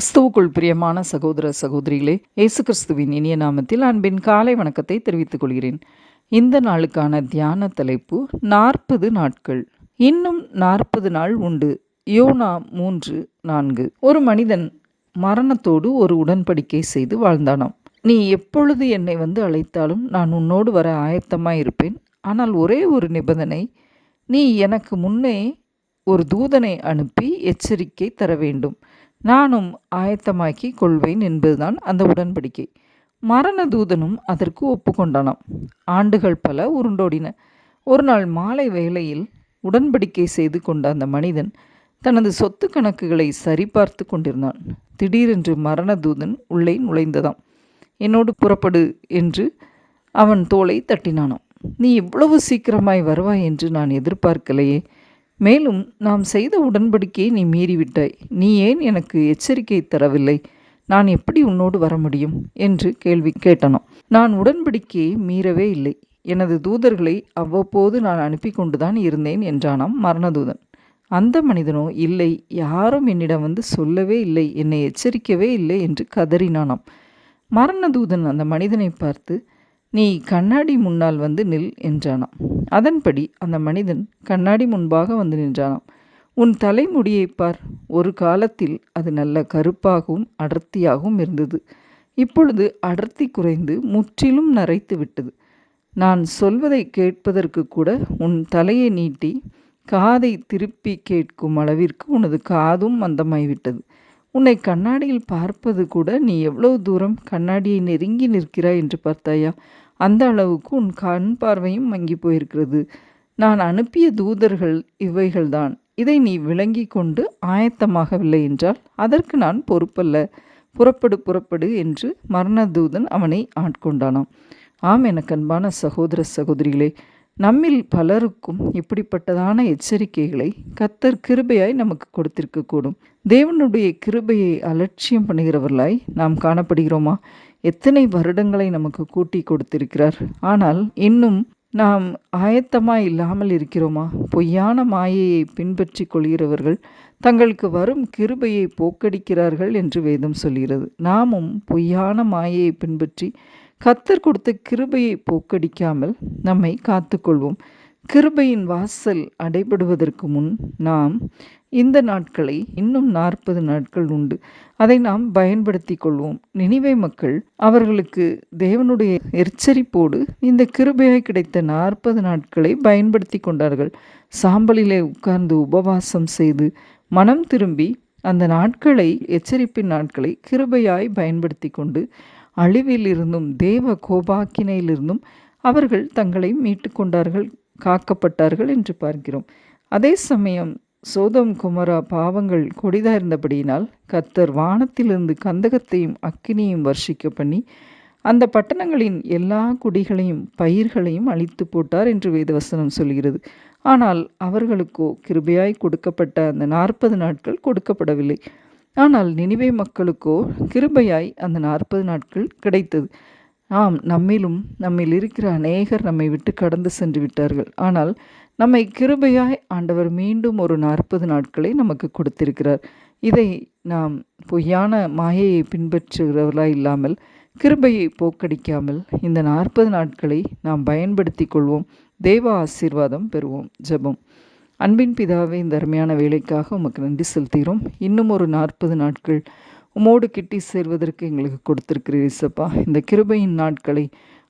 கிறிஸ்துவுக்குள் பிரியமான சகோதர சகோதரிகளே இயேசு கிறிஸ்துவின் இனிய நாமத்தில் அன்பின் காலை வணக்கத்தை தெரிவித்துக் கொள்கிறேன். இந்த நாளுக்கான தியான தலைப்பு நாற்பது நாட்கள். இன்னும் நாற்பது நாள் உண்டு. யோனா மூன்று நான்கு. ஒரு மனிதன் மரணத்தோடு ஒரு உடன்படிக்கை செய்து வாழ்ந்தானாம். நீ எப்பொழுது என்னை வந்து அழைத்தாலும் நான் உன்னோடு வர ஆயத்தமாக இருப்பேன் ஆனால் ஒரே ஒரு நிபந்தனை நீ எனக்கு முன்னே ஒரு தூதனை அனுப்பி எச்சரிக்கை தர வேண்டும். நானும் ஆயத்தமாக்கி கொள்வேன் என்பதுதான் அந்த உடன்படிக்கை. மரண தூதனும் அதற்கு ஒப்புக்கொண்டானாம். ஆண்டுகள் பல உருண்டோடின. ஒரு நாள் மாலை வேளையில் உடன்படிக்கை செய்து கொண்ட அந்த மனிதன் தனது சொத்து கணக்குகளை சரிபார்த்து கொண்டிருந்தான். திடீரென்று மரண தூதன் உள்ளே நுழைந்ததாம். என்னோடு புறப்படு என்று அவன் தோலை தட்டினானாம். நீ இவ்வளவு சீக்கிரமாய் வருவாய் என்று நான் எதிர்பார்க்கலையே. மேலும் நாம் செய்த உடன்படிக்கையை நீ மீறிவிட்டாய். நீ ஏன் எனக்கு எச்சரிக்கை தரவில்லை? நான் எப்படி உன்னோடு வர முடியும்? என்று கேள்வி கேட்டனோ நான் உடன்படிக்கையை மீறவே இல்லை. எனது தூதர்களை அவ்வப்போது நான் அனுப்பி கொண்டுதான் இருந்தேன் என்றானாம் மரணதூதன். அந்த மனிதனோ இல்லை யாரும் என்னிடம் வந்து சொல்லவே இல்லை என்னை எச்சரிக்கவே இல்லை என்று கதறினானாம். மரணதூதன் அந்த மனிதனை பார்த்து நீ கண்ணாடி முன்னால் வந்து நில் என்றானாம். அதன்படி அந்த மனிதன் கண்ணாடி முன்பாக வந்து நின்றானாம். உன் தலைமுடியை பார் ஒரு காலத்தில் அது நல்ல கருப்பாகவும் அடர்த்தியாகவும் இருந்தது. இப்பொழுது அடர்த்தி குறைந்து முற்றிலும் நரைத்து விட்டது. நான் சொல்வதை கேட்பதற்கு கூட உன் தலையை நீட்டி காதை திருப்பி கேட்கும் அளவிற்கு உனது காதும் மந்தமாய்விட்டது. உன்னை கண்ணாடியில் பார்ப்பது கூட நீ எவ்வளவு தூரம் கண்ணாடியை நெருங்கி நிற்கிறாய் என்று பார்த்தாயா? அந்த அளவுக்கு உன் கண் பார்வையும் மங்கி போயிருக்கிறது. நான் அனுப்பிய தூதர்கள் இவைகள்தான். இதை நீ விளங்கி கொண்டு ஆயத்தமாகவில்லை என்றால் அதற்கு நான் பொறுப்பல்ல. புறப்படு புறப்படு என்று மரணதூதன் அவனை ஆட்கொண்டானாம். ஆம் எனக்கு அன்பான சகோதர சகோதரிகளே நம்மில் பலருக்கும் இப்படிப்பட்டதான எச்சரிக்கைகளை கத்தர் கிருபையாய் நமக்கு கொடுத்திருக்கக்கூடும். தேவனுடைய கிருபையை அலட்சியம் பண்ணுகிறவர்களாய் நாம் காணப்படுகிறோமா? எத்தனை வருடங்களை நமக்கு கூட்டி கொடுத்திருக்கிறார். ஆனால் இன்னும் நாம் ஆயத்தமாக இல்லாமல் இருக்கிறோமா? பொய்யான மாயையை பின்பற்றி கொள்கிறவர்கள் தங்களுக்கு வரும் கிருபையை போக்கடிக்கிறார்கள் என்று வேதம் சொல்கிறது. நாமும் பொய்யான மாயையை பின்பற்றி கத்தர் கொடுத்த கிருபையை போக்கடிக்காமல் நம்மை காத்துக்கொள்வோம். கிருபையின் வாசல் அடைபடுவதற்கு முன் நாம் இந்த நாட்களை இன்னும் நாற்பது நாட்கள் உண்டு. அதை நாம் பயன்படுத்தி கொள்வோம். நினைவை மக்கள் அவர்களுக்கு தேவனுடைய எச்சரிப்போடு இந்த கிருபையாய் கிடைத்த நாற்பது நாட்களை பயன்படுத்தி கொண்டார்கள். சாம்பலிலே உட்கார்ந்து உபவாசம் செய்து மனம் திரும்பி அந்த நாட்களை எச்சரிப்பின் நாட்களை கிருபையாய் பயன்படுத்தி கொண்டு அழிவிலிருந்தும் தேவ கோபாக்கினையிலிருந்தும் அவர்கள் தங்களை மீட்டு கொண்டார்கள் காக்கப்பட்டார்கள் என்று பார்க்கிறோம். அதே சமயம் சோதம் குமரா பாவங்கள் கொடிதா இருந்தபடியினால் கத்தர் வானத்திலிருந்து கந்தகத்தையும் அக்கினியும் வர்ஷிக்க பண்ணி அந்த பட்டணங்களின் எல்லா குடிகளையும் பயிர்களையும் அழித்து போட்டார் என்று வேதவசனம் சொல்கிறது. ஆனால் அவர்களுக்கோ கிருபையாய் கொடுக்கப்பட்ட அந்த நாற்பது நாட்கள் கொடுக்கப்படவில்லை. ஆனால் நினைவே மக்களுக்கோ கிருபையாய் அந்த நாற்பது நாட்கள் கிடைத்தது. ஆம் நம்மிலும் நம்மில் இருக்கிற அநேகர் நம்மை விட்டு கடந்து சென்று விட்டார்கள். ஆனால் நம்மை கிருபையாய் ஆண்டவர் மீண்டும் ஒரு நாற்பது நாட்களை நமக்கு கொடுத்திருக்கிறார். இதை நாம் பொய்யான மாயையை பின்பற்றுகிறவர்களாக இல்லாமல் கிருபையை போக்கடிக்காமல் இந்த நாற்பது நாட்களை நாம் பயன்படுத்தி கொள்வோம். தேவ ஆசீர்வாதம் பெறுவோம். ஜெபம். அன்பின் பிதாவே இந்த அருமையான வேலைக்காக உமக்கு நன்றி செலுத்துகிறோம். இன்னும் ஒரு நாற்பது நாட்கள் உமோடு கிட்டி சேர்வதற்கு எங்களுக்கு கொடுத்திருக்கிறீர் இசப்பா இந்த கிருபையின் நாட்களை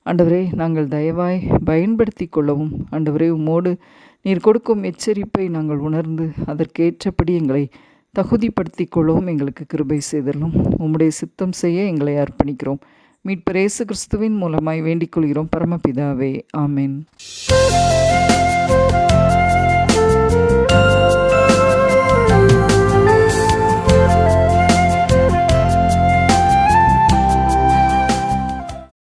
ஆண்டவரே நாங்கள் தயவாய் பயன்படுத்தி கொள்ளவும் ஆண்டவரே உமோடு நீர் கொடுக்கும் எச்சரிப்பை நாங்கள் உணர்ந்து அதற்கேற்றபடி எங்களை தகுதிப்படுத்தி கொள்ளவும் எங்களுக்கு கிருபை செய்தலும் உம்முடைய சித்தம் செய்ய எங்களை அர்ப்பணிக்கிறோம். மீட்பரேசு கிறிஸ்துவின் மூலமாய் வேண்டிக் கொள்கிறோம். பரமபிதாவே ஆமேன்.